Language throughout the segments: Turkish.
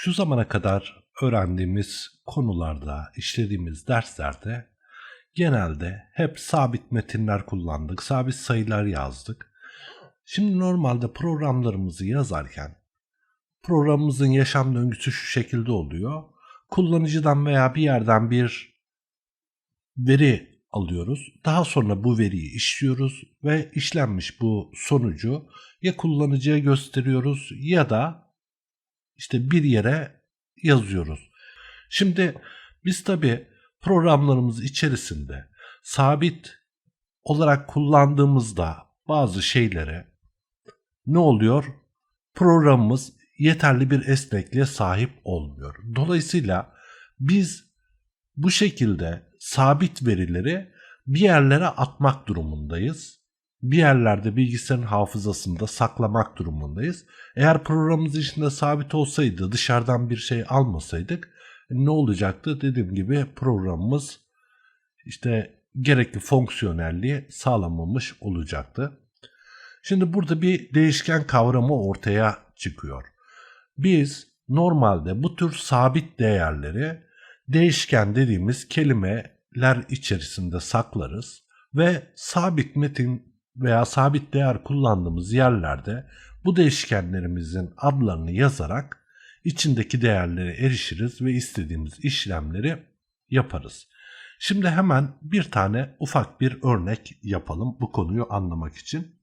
Şu zamana kadar öğrendiğimiz konularda, işlediğimiz derslerde genelde hep sabit metinler kullandık, sabit sayılar yazdık. Şimdi normalde programlarımızı yazarken programımızın yaşam döngüsü şu şekilde oluyor. Kullanıcıdan veya bir yerden bir veri alıyoruz. Daha sonra bu veriyi işliyoruz ve işlenmiş bu sonucu ya kullanıcıya gösteriyoruz ya da işte bir yere yazıyoruz. Şimdi biz tabi programlarımız içerisinde sabit olarak kullandığımızda bazı şeylere ne oluyor? Programımız yeterli bir esnekliğe sahip olmuyor. Dolayısıyla biz bu şekilde sabit verileri bir yerlere atmak durumundayız. Bir yerlerde bilgisayarın hafızasında saklamak durumundayız. Eğer programımız içinde sabit olsaydı, dışarıdan bir şey almasaydık ne olacaktı? Dediğim gibi programımız işte gerekli fonksiyonelliği sağlamamış olacaktı. Şimdi burada bir değişken kavramı ortaya çıkıyor. Biz normalde bu tür sabit değerleri değişken dediğimiz kelimeler içerisinde saklarız ve sabit metin veya sabit değer kullandığımız yerlerde bu değişkenlerimizin adlarını yazarak içindeki değerlere erişiriz ve istediğimiz işlemleri yaparız. Şimdi hemen bir tane ufak bir örnek yapalım bu konuyu anlamak için.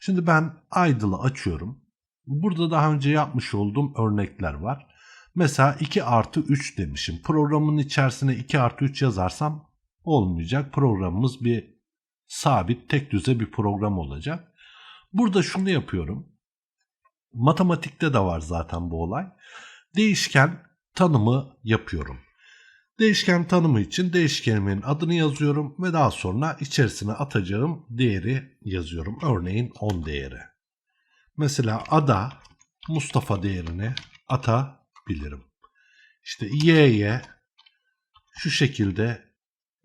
Şimdi ben idle'ı açıyorum. Burada daha önce yapmış olduğum örnekler var. Mesela 2 artı 3 demişim. Programın içerisine 2 artı 3 yazarsam olmayacak. Programımız bir sabit tek düze bir program olacak. Burada şunu yapıyorum. Matematikte de var zaten bu olay. Değişken tanımı yapıyorum. Değişken tanımı için değişkenimin adını yazıyorum ve daha sonra içerisine atacağım değeri yazıyorum. Örneğin 10 değeri. Mesela ada Mustafa değerini atabilirim. İşte y'ye şu şekilde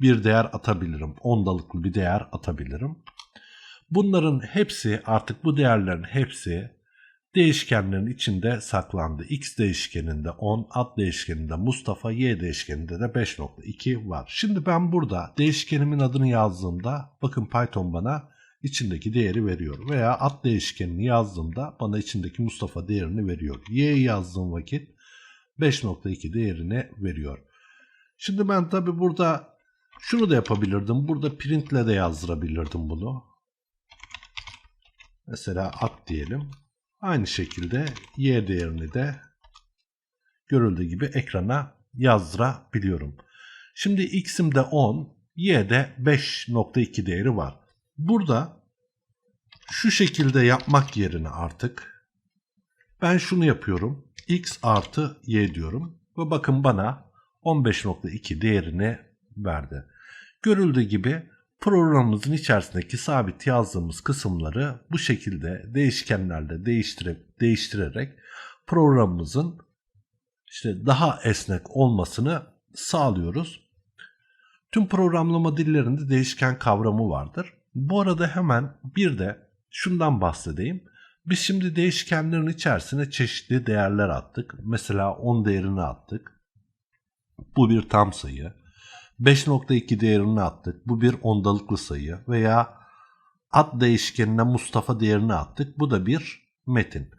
bir değer atabilirim. Ondalıklı bir değer atabilirim. Bunların hepsi artık bu değerlerin hepsi değişkenlerin içinde saklandı. X değişkeninde 10, ad değişkeninde Mustafa, Y değişkeninde de 5.2 var. Şimdi ben burada değişkenimin adını yazdığımda bakın Python bana içindeki değeri veriyor. Veya ad değişkenini yazdığımda bana içindeki Mustafa değerini veriyor. Y yazdığım vakit 5.2 değerini veriyor. Şimdi ben tabi burada şunu da yapabilirdim. Burada printle de yazdırabilirdim bunu. Mesela at diyelim. Aynı şekilde y değerini de görüldüğü gibi ekrana yazdırabiliyorum. Şimdi x'imde 10, y'de 5.2 değeri var. Burada şu şekilde yapmak yerine artık ben şunu yapıyorum. x artı y diyorum. Ve bakın bana 15.2 değerini verdi. Görüldüğü gibi programımızın içerisindeki sabit yazdığımız kısımları bu şekilde değişkenlerle değiştirip değiştirerek programımızın işte daha esnek olmasını sağlıyoruz. Tüm programlama dillerinde değişken kavramı vardır. Bu arada hemen bir de şundan bahsedeyim. Biz şimdi değişkenlerin içerisine çeşitli değerler attık. Mesela 10 değerini attık. Bu bir tam sayı. 5.2 değerini attık. Bu bir ondalıklı sayı. Veya ad değişkenine Mustafa değerini attık. Bu da bir metin.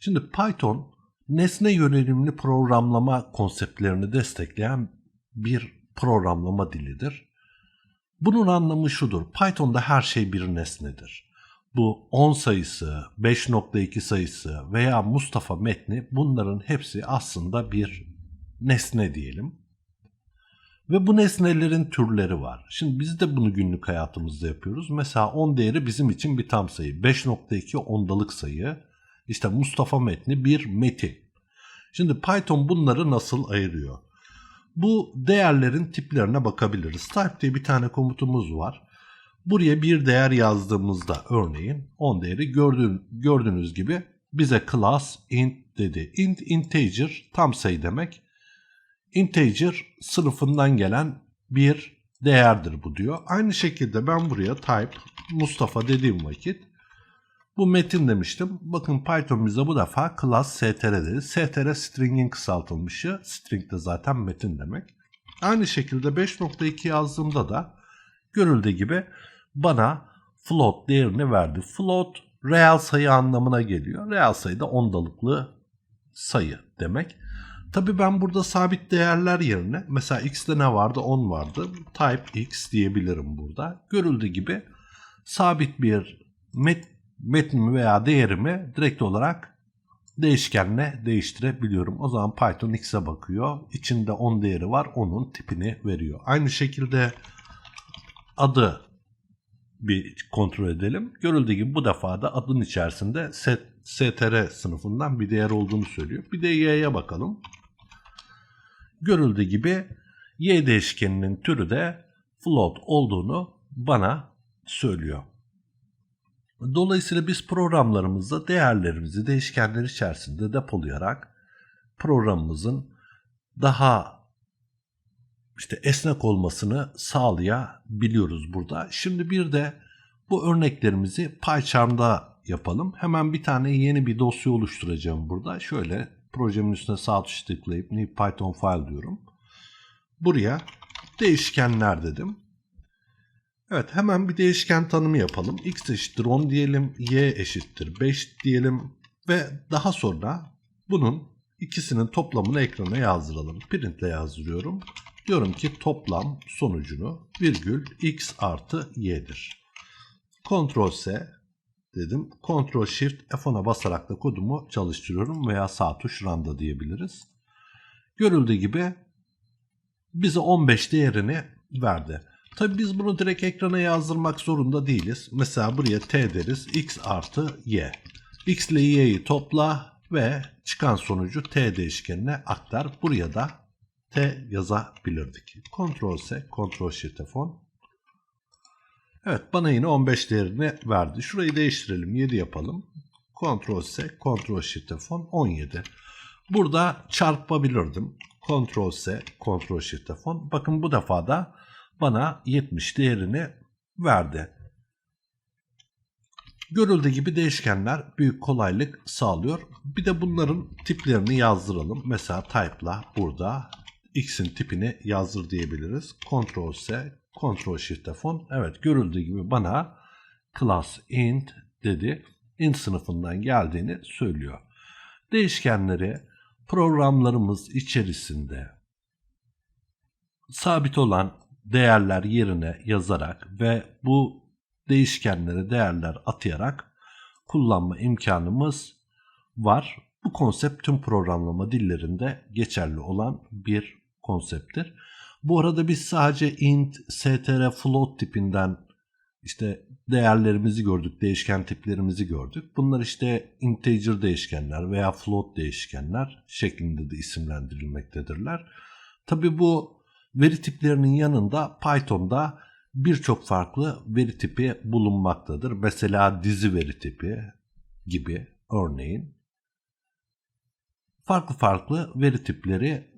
Şimdi Python nesne yönelimli programlama konseptlerini destekleyen bir programlama dilidir. Bunun anlamı şudur. Python'da her şey bir nesnedir. Bu 10 sayısı, 5.2 sayısı veya Mustafa metni bunların hepsi aslında bir nesne diyelim. Ve bu nesnelerin türleri var. Şimdi biz de bunu günlük hayatımızda yapıyoruz. Mesela 10 değeri bizim için bir tam sayı. 5.2 ondalık sayı. İşte Mustafa metni bir metin. Şimdi Python bunları nasıl ayırıyor? Bu değerlerin tiplerine bakabiliriz. Type diye bir tane komutumuz var. Buraya bir değer yazdığımızda örneğin 10 değeri gördüğün, gördüğünüz gibi bize class int dedi. Int integer tam sayı demek. Integer sınıfından gelen bir değerdir bu diyor. Aynı şekilde ben buraya type Mustafa dediğim vakit Bu metin demiştim. Bakın Python bize bu defa class str dedi. str string'in kısaltılmışı. String de zaten metin demek. Aynı şekilde 5.2 yazdığımda da görüldüğü gibi bana float değerini verdi. Float reel sayı anlamına geliyor. Reel sayı da ondalıklı sayı demek. Tabii ben burada sabit değerler yerine mesela x'te ne vardı 10 vardı. Type x diyebilirim burada. Görüldüğü gibi sabit bir met metnimi veya değerimi direkt olarak değişkenle değiştirebiliyorum. O zaman Python x'e bakıyor. İçinde 10 değeri var. Onun tipini veriyor. Aynı şekilde adı bir kontrol edelim. Görüldüğü gibi bu defa da adın içerisinde set, str sınıfından bir değer olduğunu söylüyor. Bir de y'ye bakalım. Görüldüğü gibi y değişkeninin türü de float olduğunu bana söylüyor. Dolayısıyla biz programlarımızda değerlerimizi değişkenler içerisinde depolayarak programımızın daha işte esnek olmasını sağlayabiliyoruz burada. Şimdi bir de bu örneklerimizi PyCharm'da yapalım. Hemen bir tane yeni bir dosya oluşturacağım burada. Şöyle projemin üstüne sağ tuş tıklayıp new python file diyorum. Buraya değişkenler dedim. Evet hemen bir değişken tanımı yapalım. x eşittir 10 diyelim, y eşittir 5 diyelim ve daha sonra bunun ikisinin toplamını ekrana yazdıralım. Print ile yazdırıyorum. Diyorum ki toplam sonucunu virgül x artı y'dir. Ctrl S dedim. Ctrl Shift F10'a basarak da kodumu çalıştırıyorum veya sağ tuş run da diyebiliriz. Görüldüğü gibi bize 15 değerini verdi. Tabi biz bunu direkt ekrana yazdırmak zorunda değiliz. Mesela buraya t deriz x artı y. x ile y'yi topla ve çıkan sonucu t değişkenine aktar. Buraya da t yazabilirdik. Ctrl S, Ctrl Shift F10. Evet bana yine 15 değerini verdi. Şurayı değiştirelim 7 yapalım. Ctrl S, Ctrl Shift F10 17. Burada çarpabilirdim. Ctrl S, Ctrl Shift F10. Bakın bu defa da bana 70 değerini verdi. Görüldüğü gibi değişkenler büyük kolaylık sağlıyor. Bir de bunların tiplerini yazdıralım. Mesela type'la burada x'in tipini yazdır diyebiliriz. Ctrl S, Ctrl Shift F10. Evet görüldüğü gibi bana class int dedi. int sınıfından geldiğini söylüyor. Değişkenleri programlarımız içerisinde sabit olan değerler yerine yazarak ve bu değişkenlere değerler atayarak kullanma imkanımız var. Bu konsept tüm programlama dillerinde geçerli olan bir konsepttir. Bu arada biz sadece int, str, float tipinden işte değerlerimizi gördük, değişken tiplerimizi gördük. Bunlar işte integer değişkenler veya float değişkenler şeklinde de isimlendirilmektedirler. Tabi bu veri tiplerinin yanında Python'da birçok farklı veri tipi bulunmaktadır. Mesela dizi veri tipi gibi örneğin. Farklı farklı veri tipleri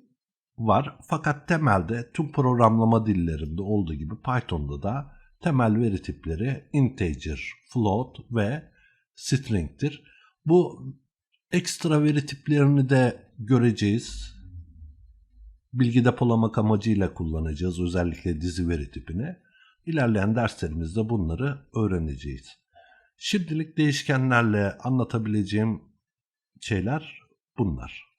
var. Fakat temelde tüm programlama dillerinde olduğu gibi Python'da da temel veri tipleri integer, float ve string'tir. Bu ekstra veri tiplerini de göreceğiz. Bilgi depolamak amacıyla kullanacağız özellikle dizi veri tipini. İlerleyen derslerimizde bunları öğreneceğiz. Şimdilik değişkenlerle anlatabileceğim şeyler bunlar.